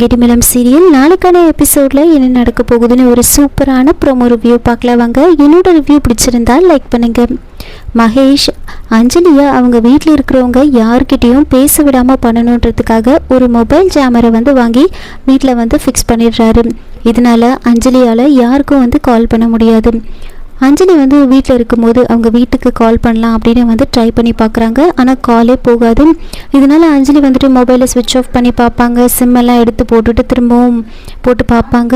கெடிமலம் serial நாளைக்கான எபிசோடில் என்ன நடக்க போகுதுன்னு ஒரு சூப்பரான ப்ரோமோ ரிவ்யூ பார்க்கலாம் வாங்க. என்னோட ரிவ்யூ பிடிச்சிருந்தா லைக் பண்ணுங்க. மகேஷ் அஞ்சலியை அவங்க வீட்டில் இருக்கிறவங்க யார்கிட்டேயும் பேச விடாமல் பண்ணணுன்றதுக்காக ஒரு மொபைல் ஜாமரை வந்து வாங்கி வீட்டில் வந்து ஃபிக்ஸ் பண்ணிடுறாரு. இதனால அஞ்சலியால் யாருக்கும் வந்து கால் பண்ண முடியாது. அஞ்சலி வந்து வீட்டில் இருக்கும்போது அவங்க வீட்டுக்கு கால் பண்ணலாம் அப்படின்னு வந்து ட்ரை பண்ணி பார்க்குறாங்க ஆனால் காலே போகாது. இதனால அஞ்சலி வந்துட்டு மொபைலை ஸ்விட்ச் ஆஃப் பண்ணி பார்ப்பாங்க சிம்மெல்லாம் எடுத்து போட்டுட்டு திரும்பவும் போட்டு பார்ப்பாங்க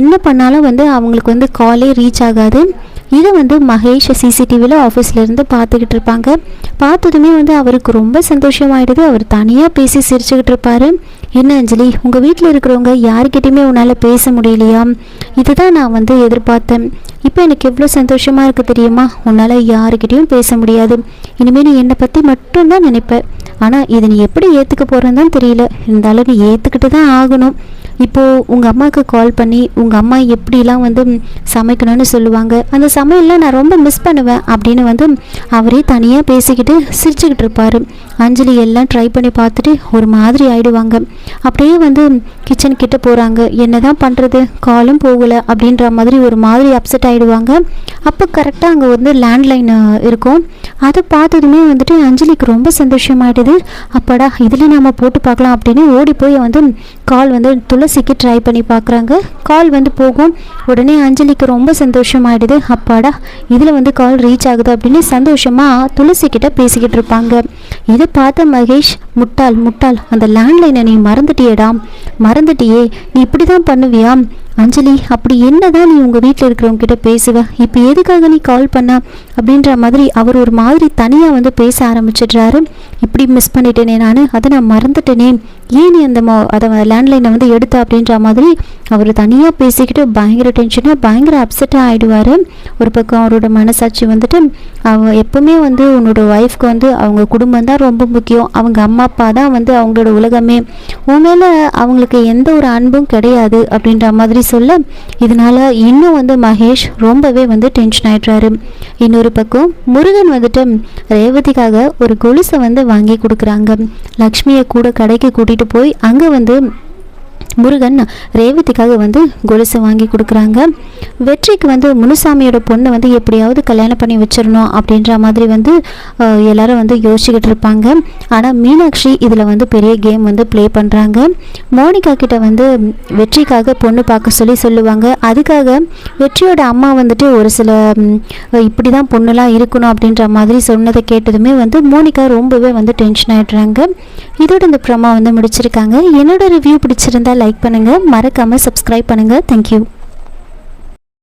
என்ன பண்ணாலும் வந்து அவங்களுக்கு வந்து காலே ரீச் ஆகாது. இதை வந்து மகேஷ் சிசிடிவியில் ஆஃபீஸ்லேருந்து பார்த்துக்கிட்டு இருப்பாங்க. பார்த்ததுமே வந்து அவருக்கு ரொம்ப சந்தோஷமாயிடுது. அவர் தனியாக பேசி சிரிச்சுக்கிட்டு இருப்பாரு. என்ன அஞ்சலி உங்கள் வீட்டில் இருக்கிறவங்க யாருக்கிட்டையுமே உன்னால் பேச முடியலையா? இதுதான் நான் வந்து எதிர்பார்த்தேன். இப்போ எனக்கு எவ்வளோ சந்தோஷமாக இருக்குது தெரியுமா? உன்னால் யாருக்கிட்டையும் பேச முடியாது. இனிமேல் நீ என்னை பற்றி மட்டும்தான் நினைப்பேன் ஆனால் இதை நீ எப்படி ஏற்றுக்க போகிறேன்னு தான் தெரியல. இருந்தாலும் நீ ஏற்றுக்கிட்டு தான் ஆகணும். இப்போது உங்கள் அம்மாவுக்கு கால் பண்ணி உங்கள் அம்மா எப்படிலாம் வந்து சமைக்கணும்னு சொல்லுவாங்க. அந்த சமையல்லாம் நான் ரொம்ப மிஸ் பண்ணுவேன் அப்படின்னு வந்து அவரே தனியாக பேசிக்கிட்டு சிரிச்சுக்கிட்டு இருப்பார். அஞ்சலி எல்லாம் ட்ரை பண்ணி பார்த்துட்டு ஒரு மாதிரி ஆயிடுவாங்க. அப்படியே வந்து கிச்சன் கிட்ட போகிறாங்க என்ன தான் பண்ணுறது காலும் போகலை அப்படின்ற மாதிரி ஒரு மாதிரி அப்செட் ஆகிடுவாங்க அப்போ கரெக்டாக அங்கே வந்து லேண்ட்லைன் இருக்கும். அதை பார்த்ததுமே வந்துட்டு அஞ்சலிக்கு ரொம்ப சந்தோஷமாயிடுது. அப்பாடா இதில் நம்ம போட்டு பார்க்கலாம் அப்படின்னு ஓடி போய் வந்து கால் வந்து துளசிக்கு ட்ரை பண்ணி பார்க்குறாங்க. கால் வந்து போகும். உடனே அஞ்சலிக்கு ரொம்ப சந்தோஷமாயிடுது. அப்பாடா இதில் வந்து கால் ரீச் ஆகுது அப்படின்னு சந்தோஷமாக துளசிக்கிட்ட பேசிக்கிட்டு இருப்பாங்க. இதை பார்த்த மகேஷ் முட்டாள் முட்டாள் அந்த லேண்ட்லைனை நீ மறந்துட்டியேடா. மறந்துட்டியே நீ இப்படி தான் பண்ணுவியா? அஞ்சலி அப்படி என்னதான் நீ உங்கள் வீட்டில் இருக்கிறவங்க கிட்ட பேசுவ? இப்போ எதுக்காக நீ கால் பண்ண? அப்படின்ற மாதிரி அவர் ஒரு மாதிரி தனியாக வந்து பேச ஆரம்பிச்சிடுறாரு. இப்படி மிஸ் பண்ணிட்டேனே நான் அதை நான் மறந்துட்டேனே. ஏன் நீ அந்த மொ அதை லேண்ட்லைனை வந்து எடுத்த அப்படின்ற மாதிரி அவர் தனியாக பேசிக்கிட்டு பயங்கர டென்ஷனாக பயங்கர அப்செட்டாக ஆகிடுவார் ஒரு பக்கம் அவரோட மனசாட்சி வந்துட்டு அவ எப்பவுமே வந்து உன்னோட ஒய்ஃப்க்கு வந்து அவங்க குடும்பம் தான் ரொம்ப முக்கியம். அவங்க அம்மா அப்பா தான் வந்து அவங்களோட உலகமே. உன் மேலே அவங்களுக்கு எந்த ஒரு அன்பும் கிடையாது அப்படின்ற மாதிரி சொல்ல இதனால இன்னும் வந்து மகேஷ் ரொம்பவே வந்து டென்ஷன் ஆயிடுறாரு. இன்னொரு பக்கம் முருகன் வந்துட்டு ரேவதிக்காக ஒரு கொலுசை வந்து வாங்கி கொடுக்குறாங்க. லக்ஷ்மியை கூட கடைக்கு கூட்டிகிட்டு போய் அங்கே வந்து முருகன் ரேவதிக்காக வந்து கொலுசை வாங்கி கொடுக்குறாங்க. வெற்றிக்கு வந்து முனுசாமியோட பொண்ணை வந்து எப்படியாவது கல்யாணம் பண்ணி வச்சிடணும் அப்படின்ற மாதிரி வந்து எல்லாரும் வந்து யோசிச்சுக்கிட்டு இருப்பாங்க. ஆனால் மீனாட்சி இதில் வந்து பெரிய கேம் வந்து ப்ளே பண்ணுறாங்க மோனிகா கிட்ட வந்து வெற்றிக்காக பொண்ணு பார்க்க சொல்லி சொல்லுவாங்க. அதுக்காக வெற்றியோட அம்மா வந்துட்டு ஒரு சில இப்படி தான் பொண்ணுலாம் இருக்கணும் அப்படின்ற மாதிரி சொன்னதை கேட்டதுமே வந்து மோனிகா ரொம்பவே வந்து டென்ஷன் ஆகிடுறாங்க இதோட இந்த ப்ரமா வந்து முடிச்சிருக்காங்க. என்னோட ரிவ்யூ பிடிச்சிருந்தா லைக் பண்ணுங்கள் மறக்காமல் சப்ஸ்கிரைப் பண்ணுங்கள் தேங்க்யூ